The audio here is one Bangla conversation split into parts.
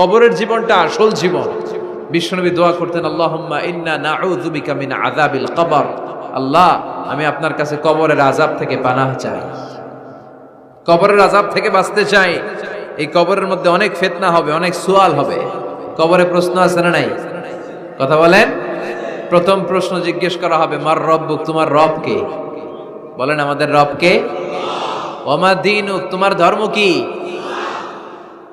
কবরের জীবনটা আসল জীবন। বিশ্বনবী দোয়া করতেন, আল্লাহুম্মা ইন্না নাউযু বিকা মিন আযাবিল কবর। আল্লাহ, আমি আপনার কাছে কবরের আযাব থেকে পানাহ চাই। কবরের আযাব থেকে বাঁচতে চাই। এই কবরের মধ্যে অনেক ফিতনা হবে, অনেক সুয়াল হবে। কবরে প্রশ্ন আছে না নাই? কথা বলেন। প্রথম প্রশ্ন জিজ্ঞেস করা হবে, মার রব্বুক তোমার রব কে? বলেন, আমাদের রব কে? ওমা তোমার ধর্ম কি?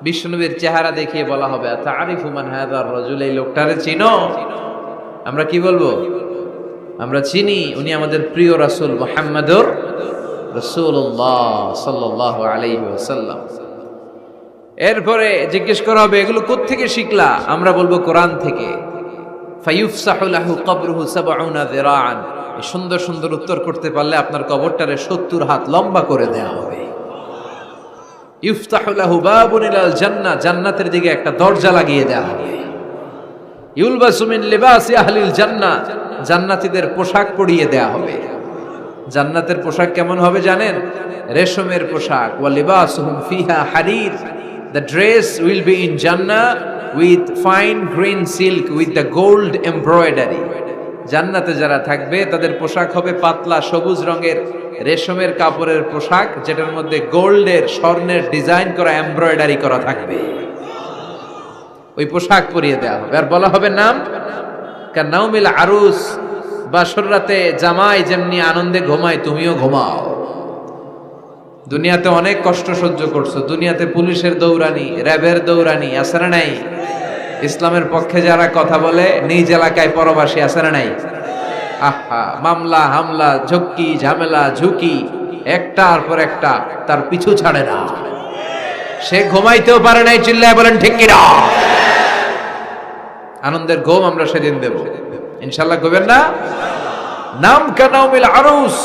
বিষ্ণুবীর চেহারা দেখিয়ে বলা হবে মান হাদার রজুল এই লোকটারে চিনো? আমরা কি বলব? আমরা চিনি, উনি আমাদের প্রিয় রাসূল মুহাম্মাদুর রাসূলুল্লাহ সাল্লাল্লাহু আলাইহি এরপরে জিজ্ঞেস করা হবে, এগুলো কোত্থেকে শিখলা? আমরা বলব, কোরআন থেকে। সুন্দর সুন্দর উত্তর করতে পারলে আপনার কবরটারে 70 হাত লম্বা করে দেয়া হবে। ইফতাহু লাহু বাবুন ইলাল জান্নাতের দিকে একটা দরজা লাগিয়ে দেওয়া হবে। ইউলবাসু মিন লিবাসি আহলিল জান্নাহ, জান্নাতীদের পোশাক পরিয়ে দেয়া হবে। জান্নাতের পোশাক কেমন হবে জানেন? রেশমের পোশাক। ওয়া লিবাসুহুম ফিহা হারির। The dress will be in Jannah with fine green silk with the gold embroidery জান্নাতে যারা থাকবে, তাদের পোশাক হবে পাতলা সবুজ রঙের। রেশমের কাপড়ের পোশাক, যেটার মধ্যে গোল্ডের, স্বর্ণের ডিজাইন করা, এমব্রয়ডারি করা থাকবে। ওই পোশাক পরিয়ে দেওয়া হবে। আর বলা হবে নাম? নাউমিল আরুস, বাসর রাতে জামাই যেমনি আনন্দে ঘুমায়, তুমিও ঘুমাও। দুনিয়াতে অনেক কষ্ট সহ্য করছ। দুনিয়াতে পুলিশের দৌড়ানি, র্যাবের দৌড়ানি না নাই? ইসলামের পক্ষে যারা কথা বলে, নিজ এলাকায় পরবাসী না নাই? আহা, মামলা, হামলা, ঝক্কি, ঝামেলা, ঝুঁকি, একটার পর একটা তার পিছু ছাড়ে না। সে ঘুমাইতেও পারে নাই, চিল্লায় বলেন, ঠিক কিনা? আনন্দের ঘুম আমরা সেদিন দেব। ইনশাল্লাহ ঘুমেন না? নাম কানাউমিল আরুস।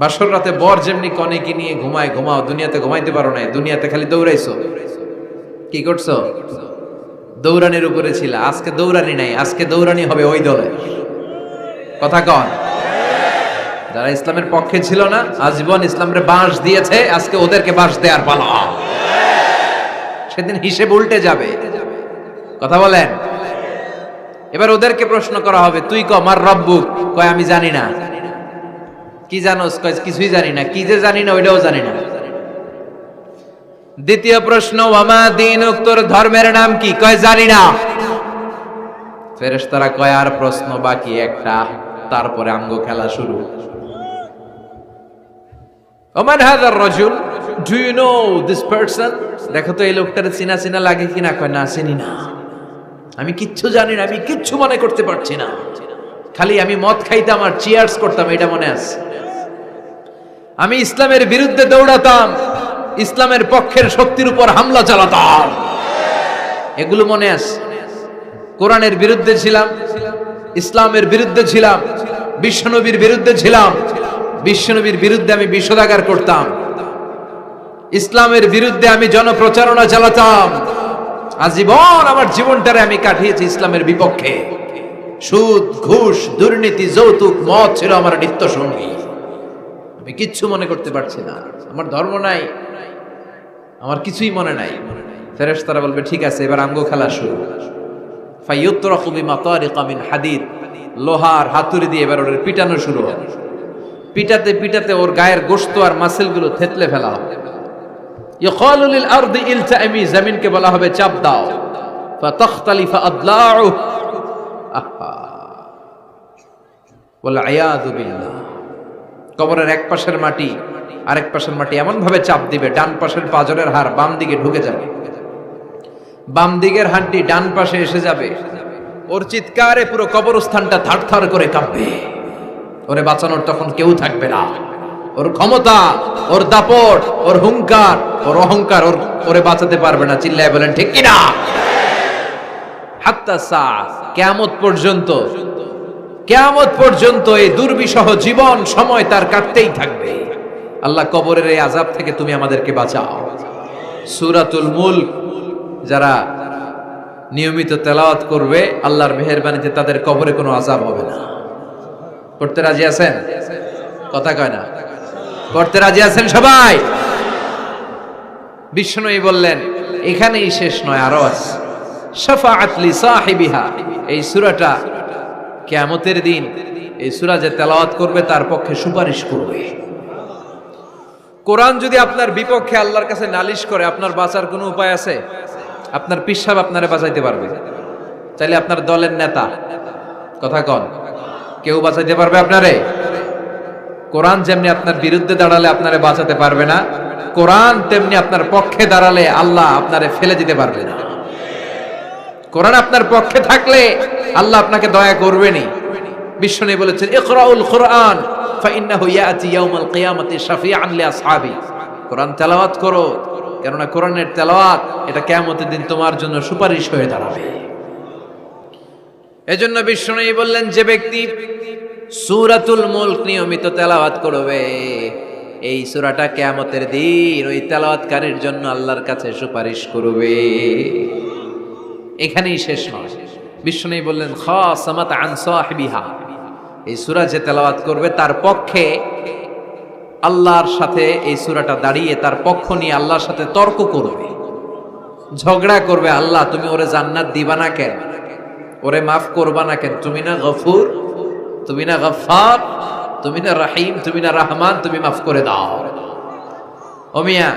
বাসর রাতে বর যেমনি কনেকে নিয়ে ঘুমায়, ঘুমাও, দুনিয়াতে ঘুমাইতে পারো না দুনিয়াতে খালি দৌড়াইছো। কি করছ? দৌড়ানির উপরে ছিল, আজকে দৌড়ানি নাই, আজকে দৌড়ানি হবে ওই দলে। কথা কন। যারা ইসলামের পক্ষে ছিল না, আজীবন ইসলামের বাঁশ দিয়েছে, আজকে ওদেরকে বাঁশ দেওয়ার পালা। সেদিন হিসেব উল্টে যাবে। কথা বলেন। এবার ওদেরকে প্রশ্ন করা হবে, তুই ক আমার রব্বুক কয়, আমি জানি না। কি জানোস? কয়, কিছুই জানি না। কি যে জানি না, ওইটাও জানি না। দ্বিতীয় প্রশ্ন, ওয়ামা দিন তোর ধর্মের নাম কি? কয়, জানি না। ফেরেশতারা কয়, আর প্রশ্ন বাকি একটা। তারপরে আঙ্গ খেলা শুরু। ওমান হাদার রজুল do you know this person দেখো তো, এই লোকটার চিনা চিনা লাগে কিনা? কয়, না, চিনি না। আমি কিচ্ছু জানি না, আমি কিচ্ছু মনে করতে পারছি না। খালি আমি মদ খাইতাম আর চিয়ার্স করতাম, এটা মনে আছে। আমি ইসলামের বিরুদ্ধে দৌড়াতাম, ইসলামের পক্ষের শক্তির উপর হামলা চালাতাম। এগুলো মনে আছে। কোরআনের বিরুদ্ধে ছিলাম ইসলামের বিরুদ্ধে ছিলাম, বিশ্বনবীর বিরুদ্ধে ছিলাম, বিশ্বনবীর বিরুদ্ধে আমি বিষোদাগার করতাম। ইসলামের বিরুদ্ধে আমি জনপ্রচারণা চালাতাম। আজীবন আমার জীবনটারে আমি কাটিয়েছি ইসলামের বিপক্ষে। সুদ, ঘুষ, দুর্নীতি, যৌতুক, মদ ছিল আমার নিত্য সঙ্গী আমি কিচ্ছু মনে করতে পারছি না। আমার ধর্ম নাই। আমার কিছুই মনে নাই। ফেরেস তারা বলবে, ঠিক আছে, এবার আঙ্গ খেলা শুরু। হাদিদ। লোহার হাতুড়ি দিয়ে এবার ওর পিটানো শুরু হবে পিটাতে পিটাতে ওর গায়ের গোস্ত আর থেতলে ফেলা হবে বলা হবে চাপ দাও। কবরের এক পাশের মাটি, আরেক পাশের মাটি এমন ভাবে চাপ দিবে, ডান পাশের পাজরের হাড় বাম দিকে ঢুকে যাবে। বাম দিকের হাড্ডি ডান পাশে এসে যাবে। ওর চিৎকারে পুরো কবরস্থানটা থারথার করে কাঁপবে। ওরে বাঁচানোর তখন কেউ থাকবে না। ওর ক্ষমতা, ওর দাপট, ওর হুঙ্কার, ওর অহংকার ওর ওরে বাঁচাতে পারবে না। চিল্লায় বলেন, ঠিক কিনা হাত্তা সা, কেয়ামত পর্যন্ত কেয়ামত পর্যন্ত এই দুর্বিষহ জীবন সময় তার কাটতেই থাকবে। আল্লাহ কবরের এই আজাব থেকে তুমি আমাদেরকে বাঁচাও। সুরাতুল মুল্ক যারা নিয়মিত তেলাওয়াত করবে, আল্লাহর মেহরবানিতে তাদের কবরে কোনো আজাব হবে না। করতে রাজি আছেন? কথা কয় না। করতে রাজি আছেন সবাই? বিষ্ণুই বললেন, এখানেই শেষ নয়, আরও আছে। শাফাআত লি সাহিবিহা। এই সূরাটা কিয়ামতের দিন, এই সূরা যে তেলাওয়াত করবে, তার পক্ষে সুপারিশ করবে। কোরআন যদি আপনার বিপক্ষে আল্লাহর কাছে নালিশ করে, আপনার বাঁচার কোনো উপায় আছে? আপনার পিসাব আপনারে বাঁচাইতে পারবে। চাইলে আপনার দলের নেতা। কথা কন। কেউ বাঁচাইতে পারবে আপনারে? কোরআন যেমনি আপনার বিরুদ্ধে দাঁড়ালে আপনারে বাঁচাতে পারবে না, কোরআন তেমনি আপনার পক্ষে দাঁড়ালে আল্লাহ আপনারে ফেলে দিতে পারবে না। কোরআন আপনার পক্ষে থাকলে আল্লাহ আপনাকে দয়া করবেনি বিশ্ব নেই বলেছেন, ইকরাউল কোরআন, ফাইন্নাহু ইয়াতি ইয়াউমাল কিয়ামাতি শাফিআন লিআসহাবি কোরআন তেলাওয়াত করো। কেননা কোরআনের তেলাওয়াত এটা কিয়ামতের দিন তোমার জন্য সুপারিশ হয়ে দাঁড়াবে। এজন্য বিশ্বনী বললেন, যে ব্যক্তি সুরাতুল মুলক নিয়মিত তেলাওয়াত করবে, এই সুরাটা কিয়ামতের দিন ওই তেলাওয়াতকারীর জন্য আল্লাহর কাছে সুপারিশ করবে। এখানেই শেষ নয়। বিষ্ণু বললেন খাসামাত আন সাহিবিহা, এই সুরা যে তেলাওয়াত করবে তার পক্ষে আল্লাহর সাথে এই সুরাটা দাঁড়িয়ে তার পক্ষ নিয়ে আল্লাহর সাথে তর্ক করবে। ঝগড়া করবে, আল্লাহ, তুমি ওরে জান্নাত দিবা না কেন? ওরে মাফ করবা না কেন? তুমি না গফুর, তুমি না গফার তুমি না রাহিম, তুমি না রহমান, তুমি মাফ করে দাও। ওমিয়া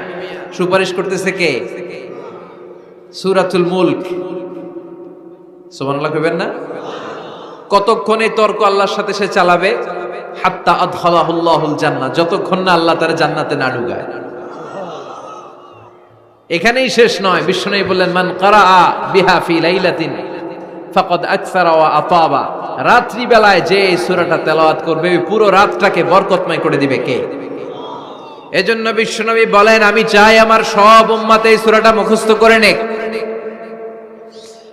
সুপারিশ করতেছে কে? সুরাতুল মুলক। সুবহানাল্লাহ কইবেন না? কতক্ষণ তর্ক আল্লাহর সাথে সে চালাবে? হাত্তা আদখালাহুল্লাহুল জান্নাহ, যতক্ষণ না আল্লাহ তার জান্নাতে না ঢুকায়। এখানেই শেষ নয় বিষ্ণু বললেন, মান বিহা ফি লাইলাতিন ফাকাদ আকসারা ওয়া আতাবা। রাত্রি বেলায় যে সূরাটা তেলাওয়াত করবে পুরো রাতটাকে বরকতময় করে দিবে কে? এজন্য বিশ্বনবী বলেন, আমি চাই আমার সব উম্মাতে এই সূরাটা মুখস্থ করে নেক।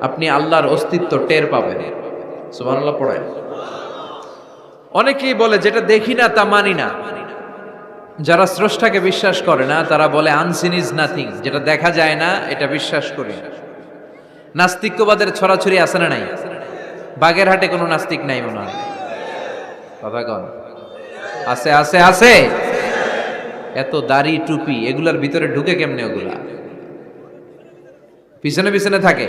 আপনি আল্লাহর অস্তিত্ব টের পাবেন। সুবহানাল্লাহ পড়ায় অনেকেই বলে, যেটা দেখি না, তা মানি না। যারা স্রষ্টাকে বিশ্বাস করে না, তারা বলে, আনসিন ইজ নাথিং। যেটা দেখা যায় না, এটা বিশ্বাস করি নাস্তিক্যবাদের ছড়াছড়ি আছে না নাই? বাগের হাটে কোনো নাস্তিক নাই মনে হয়। কথা কন। আছে আছে আছে। এত দাড়ি, টুপি, এগুলার ভিতরে ঢুকে কেমনে ওগুলা? পিছনে পিছনে থাকে।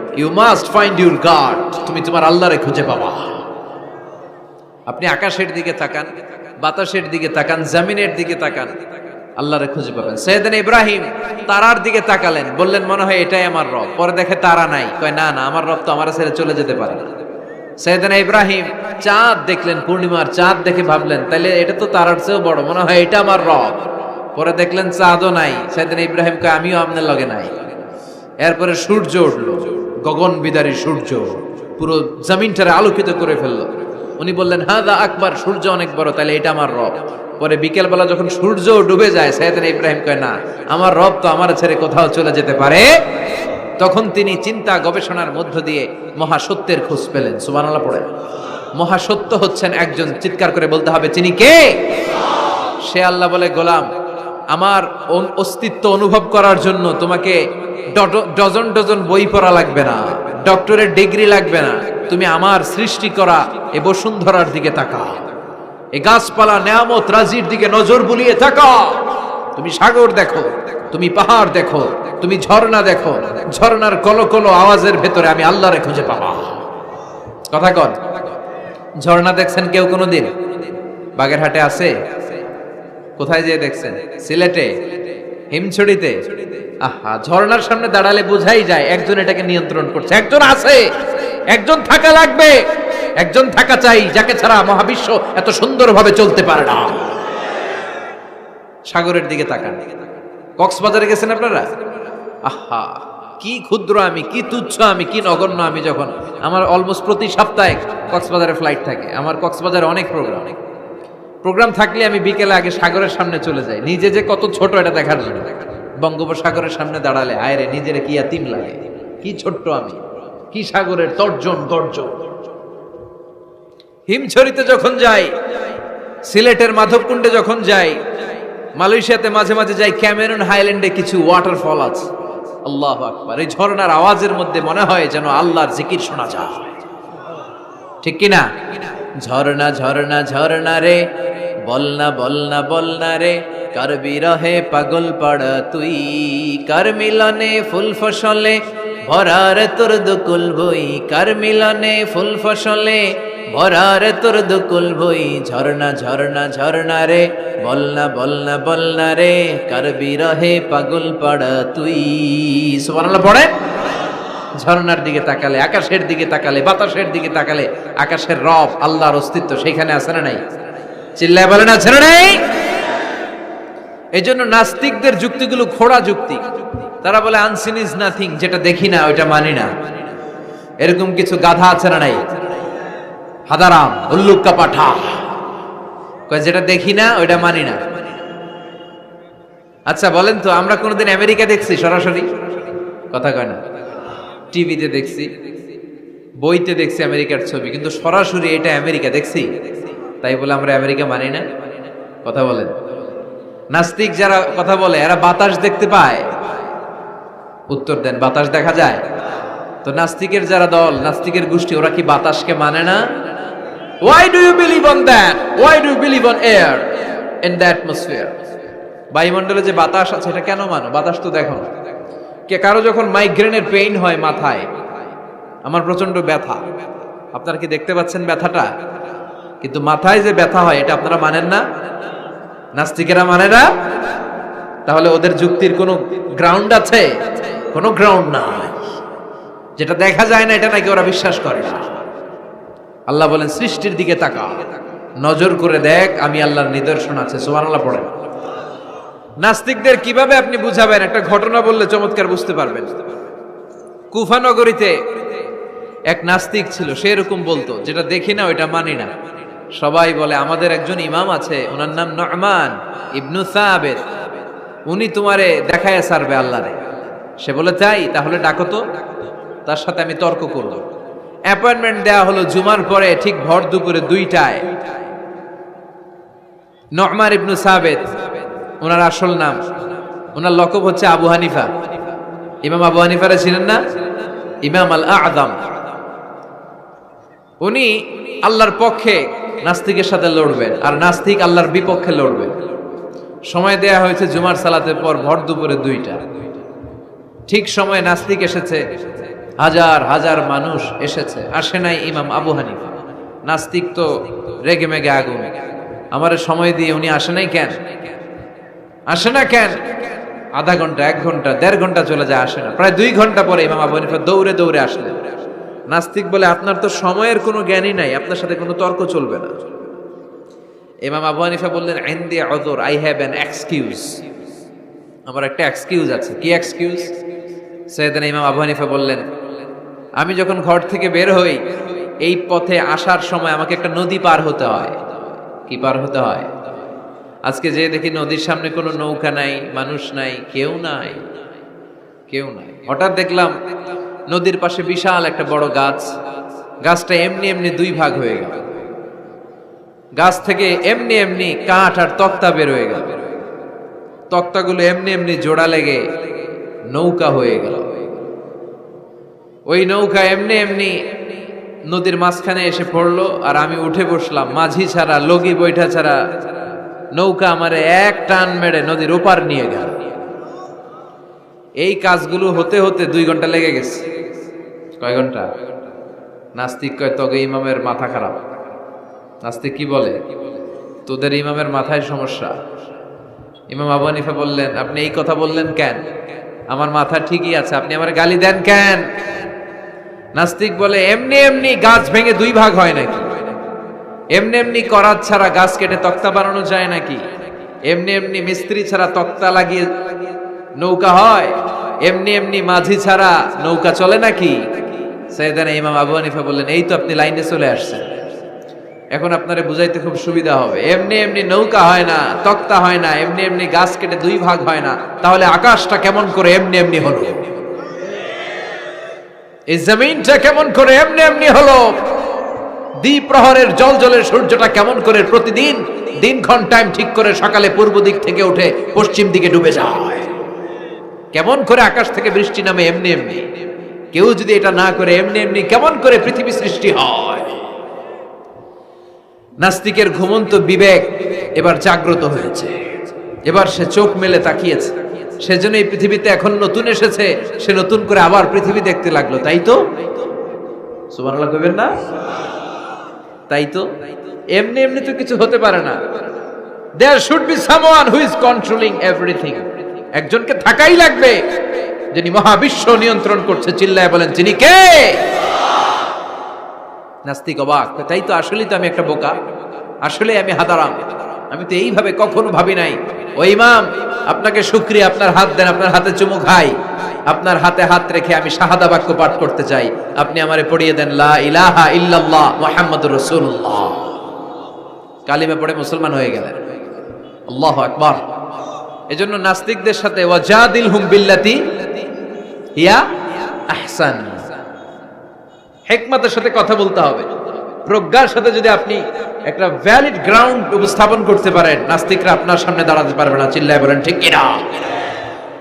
You must find your God তুমি তোমার আল্লাহরে খুঁজে পাবা। আপনি আকাশের দিকে তাকান, বাতাসের দিকে তাকান, জামিনের দিকে তাকান, আল্লাহরে খুঁজে পাবেন। সৈয়দিন ইব্রাহিম তারার দিকে তাকালেন, বললেন, মনে হয় এটাই আমার রব। পরে দেখে তারা নাই। কয়, না না, আমার রব তো আমার ছেড়ে চলে যেতে পারে সৈয়দিন ইব্রাহিম চাঁদ দেখলেন, পূর্ণিমার চাঁদ দেখে ভাবলেন, তাইলে এটা তো তারার চেয়েও বড়, মনে হয় এটা আমার রব। পরে দেখলেন, চাঁদও নাই। সৈয়দিন ইব্রাহিম কয়, আমিও আপনার লগে নাই। এরপরে সূর্য উঠল। গগন বিদারী সূর্য পুরো জমিনটারে আলোকিত করে ফেলল। উনি বললেন হ্যাঁ দা আকবার, সূর্য অনেক বড় তাহলে এটা আমার রব। পরে বিকেলবেলা যখন সূর্য ডুবে যায় সাইয়েদনা ইব্রাহিম কয়, না, আমার রব তো আমার ছেড়ে কোথাও চলে যেতে পারে। তখন তিনি চিন্তা গবেষণার মধ্য দিয়ে মহাসত্যের খোঁজ পেলেন। সুবহানাল্লাহ পড়ে মহাসত্য হচ্ছেন একজন, চিৎকার করে বলতে হবে তিনি কে? সে আল্লাহ বলে, গোলাম। আমার অস্তিত্ব অনুভব করার জন্য তোমাকে ডজ- ডজন ডজন বই পড়া লাগবে না, ডক্টরের ডিগ্রি লাগবে না, তুমি আমার সৃষ্টি করা এ বসুন্ধরার দিকে তাকা এ গাছপালা নেয়ামত রাজির দিকে নজর বুলিয়ে থাকা তুমি সাগর দেখো, তুমি পাহাড় দেখো, তুমি ঝর্ণা দেখো, ঝর্ণার কলো কলো আওয়াজের ভেতরে আমি আল্লাহরে খুঁজে পাবা। কথা কন, ঝর্ণা দেখছেন কেউ কোনোদিন? বাগেরহাটে আছে? কোথায় যেয়ে দেখছেন? সিলেটে? হিমছড়িতে? আহা, ঝর্ণার সামনে দাঁড়ালে বোঝাই যায় একজন এটাকে নিয়ন্ত্রণ করছে। একজন আছে। একজন থাকা লাগবে। একজন থাকা চাই, যাকে ছাড়া মহাবিশ্ব এত সুন্দরভাবে চলতে পারে না। সাগরের দিকে তাকান। কক্সবাজারে গেছেন আপনারা? আহা, কি ক্ষুদ্র আমি, কি তুচ্ছ আমি, কি নগণ্য আমি যখন। আমার অলমোস্ট প্রতি সপ্তাহে কক্সবাজারে ফ্লাইট থাকে। আমার কক্সবাজারে অনেক প্রোগ্রাম প্রোগ্রাম থাকলে আমি বিকেলে আগে সাগরের সামনে চলে যাই। নিজে যে কত ছোট এটা দেখার জন্য। বঙ্গোপসাগরের সামনে দাঁড়ালে আয়রে নিজের কি আতিম লাগে? কি ছোট্ট আমি? কি সাগরের তর্জন, গর্জন? হিমছড়িতে যখন যাই, সিলেটের মাধবকুণ্ডে যখন যাই, মালয়েশিয়াতে মাঝে মাঝে যাই, ক্যামেরন হাইল্যান্ডে কিছু ওয়াটারফল আছে। আল্লাহ আকবার। এই ঝর্ণার আওয়াজের মধ্যে মনে হয় যেন আল্লাহর জিকির শোনা যায়। ঠিক কিনা? ঝর্ণা ঝর্ণা ঝর্ণা রে বলনা বলনা বলনা রে। কার বিরহে পাগল পাড়া তুই? কার মিলনে ফুল ফসলে? ভরার তোর দুকুল বই। কার মিলনে ফুল ফসলে? ভরার তোর দুকুল বই। ঝর্ণা ঝর্ণা ঝর্ণা রে। বলনা বলনা বলনা রে। কার বিরহে পাগল পাড়া তুই? পড়ে। ঝর্ণার দিকে তাকালে, আকাশের দিকে তাকালে, বাতাসের দিকে তাকালে, আকাশের রব, আল্লাহর অস্তিত্ব সেখানে আছে না নাই? চিল্লায় আছে না নাই এই জন্য নাস্তিকদের যুক্তিগুলো খোড়া যুক্তি। তারা বলে আনসিন ইজ নাথিং যেটা দেখি না, ওইটা মানি না। এরকম কিছু গাধা আছে না নাই? হাদারাম, উল্লুক্কা পাঠা। যেটা দেখি না, ওইটা মানি না। আচ্ছা বলেন তো, আমরা কোনোদিন আমেরিকা দেখছি সরাসরি? কথা কয় না। টিভিতে দেখছি, বইতে দেখছি আমেরিকার ছবি, কিন্তু সরাসরি এটা আমেরিকা দেখছি? তাই বলে আমরা আমেরিকা মানি না? কথা বলেন। নাস্তিক যারা কথা বলে, এরা বাতাস দেখতে পায়। উত্তর দেন, বাতাস দেখা যায়। তো নাস্তিকের যারা দল, নাস্তিকের গোষ্ঠী, ওরা কি বাতাসকে মানে না? Why do you believe on that why do you believe on air in the atmosphere বায়ুমণ্ডলে যে বাতাস আছে, এটা কেন মানো? বাতাস তো দেখো। কে কারও যখন মাইগ্রেনের পেইন হয় মাথায়, আমার প্রচণ্ড ব্যথা। আপনারা কি দেখতে পাচ্ছেন ব্যথাটা? কিন্তু মাথায় যে ব্যথা হয়, এটা আপনারা মানেন না? নাস্তিকেরা মানে না? তাহলে ওদের যুক্তির কোনো গ্রাউন্ড আছে? কোনো গ্রাউন্ড নাই। যেটা দেখা যায় না, এটা নাকি ওরা বিশ্বাস করে আল্লাহ বলেন, সৃষ্টির দিকে তাকা। নজর করে দেখ, আমি আল্লাহর নিদর্শন আছে। সুবহানাল্লাহ পড়েন। নাস্তিকদের কীভাবে আপনি বুঝাবেন? একটা ঘটনা বললে চমৎকার বুঝতে পারবেন। কুফা নগরীতে এক নাস্তিক ছিল, সে এরকম বলতো, যেটা দেখি না, ওইটা মানি না। সবাই বলে, আমাদের একজন ইমাম আছে, ওনার নাম নরমান ইবনু সাহাবের উনি তোমারে দেখায় সারবে আল্লাহরে। সে বলে তাই তাহলে ডাকো তো। তার সাথে আমি তর্ক করব অ্যাপয়েন্টমেন্ট দেওয়া হলো জুমার পরে, ঠিক ভর দুপুরে দুইটায়। নরমান ইবনু সাবেদ ওনার আসল নাম। ওনার লকব হচ্ছে আবু হানিফা। ইমাম আবু হানিফারা ছিলেন না? ইমাম আল আদম উনি আল্লাহর পক্ষে নাস্তিকের সাথে লড়বেন আর নাস্তিক আল্লাহর বিপক্ষে লড়বেন সময় দেয়া হয়েছে জুমার সালাতের পর ভর দুপুরে দুইটা। ঠিক সময় নাস্তিক এসেছে, হাজার হাজার মানুষ এসেছে। আসে নাই ইমাম আবু হানিফা। নাস্তিক তো রেগে মেগে আগুন। আমার সময় দিয়ে উনি আসে নাই কেন? আসে না কেন? আধা ঘণ্টা, এক ঘণ্টা, দেড় ঘণ্টা চলে যায়, আসে না। প্রায় দুই ঘণ্টা পরে ইমাম আবু হানিফা দৌড়ে দৌড়ে আসলেন। নাস্তিক বলে আপনার তো সময়ের কোনো জ্ঞানই নাই, আপনার সাথে কোনো তর্ক চলবে না। ইমাম আবু হানিফা বললেন আইন আইন্দি other I have an excuse আমার একটা এক্সকিউজ আছে। কি এক্সকিউজ সৈয়দান ইমাম আবু হানিফা বললেন, আমি যখন ঘর থেকে বের হই, এই পথে আসার সময় আমাকে একটা নদী পার হতে হয়। কি পার হতে হয়? আজকে যে দেখি নদীর সামনে কোনো নৌকা নাই, মানুষ নাই, কেউ নাই। কেউ নাই। হঠাৎ দেখলাম নদীর পাশে বিশাল একটা বড় গাছ। গাছটা এমনি এমনি দুই ভাগ হয়ে গেল। গাছ থেকে এমনি এমনি কাঠ আর তক্তা বের হয়ে গেল। তক্তাগুলো এমনি এমনি জোড়া লেগে নৌকা হয়ে গেল। ওই নৌকা এমনি এমনি নদীর মাঝখানে এসে পড়ল আর আমি উঠে বসলাম। মাঝি ছাড়া, লগি বৈঠা ছাড়া নৌকা আমারে এক টান মেরে নদীর ওপার নিয়ে গেল। এই কাজগুলো হতে হতে দুই ঘণ্টা লেগে গেছে। কয় ঘণ্টা? নাস্তিক কয় তবে ইমামের মাথা খারাপ। নাস্তিক কি বলে? তোদের ইমামের মাথায় সমস্যা। ইমাম আবু হানিফা বললেন, আপনি এই কথা বললেন কেন? আমার মাথা ঠিকই আছে, আপনি আমার গালি দেন কেন? নাস্তিক বলে, এমনি এমনি গাছ ভেঙে দুই ভাগ হয় নাকি? এমনি এমনি করাত ছাড়া গাছ কেটে তক্তা বানানো যায় নাকি? এমনি এমনি মিস্ত্রি ছাড়া তক্তা লাগিয়ে নৌকা হয়। এমনি এমনি মাঝি ছাড়া নৌকা চলে নাকি? সৈয়দানা ইমাম আবু হানিফা বললেন, এই তো আপনি লাইনে চলে আসছেন। এখন আপনারে বুঝাইতে খুব সুবিধা হবে। এমনি এমনি নৌকা হয় না, তক্তা হয় না, এমনি এমনি গাছ কেটে দুই ভাগ হয় না। তাহলে আকাশটা কেমন করে এমনি এমনি হলো? এই জমিনটা কেমন করে এমনি এমনি হলো? দ্বিপ্রহরের জল জলের সূর্যটা কেমন করে প্রতিদিন দিনক্ষণ টাইম ঠিক করে সকালে পূর্ব দিক থেকে উঠে পশ্চিম দিকে ডুবে যায়? কেমন করে আকাশ থেকে বৃষ্টি নামে এমনি এমনি? কেউ যদি এটা না করে এমনি এমনি, কেমন করে পৃথিবী সৃষ্টি হয়? নাস্তিকের ঘুমন্ত বিবেক এবার জাগ্রত হয়েছে। এবার সে চোখ মেলে তাকিয়েছে। সেজন্য এই পৃথিবীতে এখন নতুন এসেছে। সে নতুন করে আবার পৃথিবী দেখতে লাগল, তাই তো? না? তাই তো? এমনি এমনি তো কিছু হতে পারে না। There should be someone who is controlling everything একজনকে থাকাই লাগবে। যিনি মহাবিশ্ব নিয়ন্ত্রণ করছে, চিল্লায় বলেন, যিনি কে? নাস্তিক অবাক। তাই তো আসলেই তো আমি একটা বোকা। আসলে আমি হাদারাম আমি তো এইভাবে কখনো ভাবি নাই। ও ইমাম, আপনাকে শুক্রিয়া, আপনার হাত দেন, আপনার হাতে চুমু খাই। আপনার হাতে হাত রেখে আমি শাহাদা বাক্য পাঠ করতে চাই। আপনি আমারে পড়িয়ে দেন, লা ইলাহা ইল্লাল্লাহ মুহাম্মাদুর রাসূলুল্লাহ। কালিমা পড়ে মুসলমান হয়ে গেলেন। আল্লাহু আকবার। এজন্য নাস্তিকদের সাথে ওয়াজাদিল হুম বিল্লাতি হিয়া আহসান। হেকমতের সাথে কথা বলতে হবে। প্রজ্ঞার সাথে যদি আপনি একটা ভ্যালিড গ্রাউন্ড উপস্থাপন করতে পারেন, নাস্তিকরা আপনার সামনে দাঁড়াতে পারবে না, চিল্লায় বলেন, ঠিক কিনা?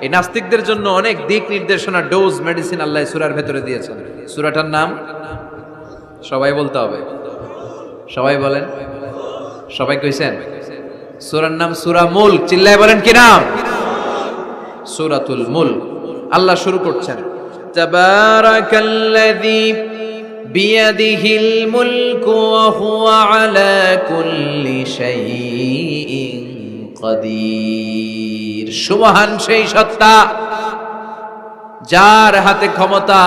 এই নাস্তিকদের জন্য অনেক দিক নির্দেশনা ডোজ মেডিসিন আল্লাহ সুরার ভেতরে দিয়েছেন। সুরাটার নাম? সবাই বলতে হবে। সবাই বলেন? সবাই কইছেন? সুরার নাম সুরা মুল। চিল্লায় বলেন কি নাম? সুরাতুল মুল। আল্লাহ শুরু করছেন। তাবারাকাল্লাযী কুল্লি সুবহান সেই সত্তা, যার হাতে ক্ষমতা,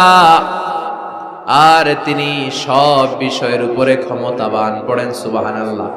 আর তিনি সব বিষয়ের উপরে ক্ষমতাবান, পড়েন সুবাহান আল্লাহ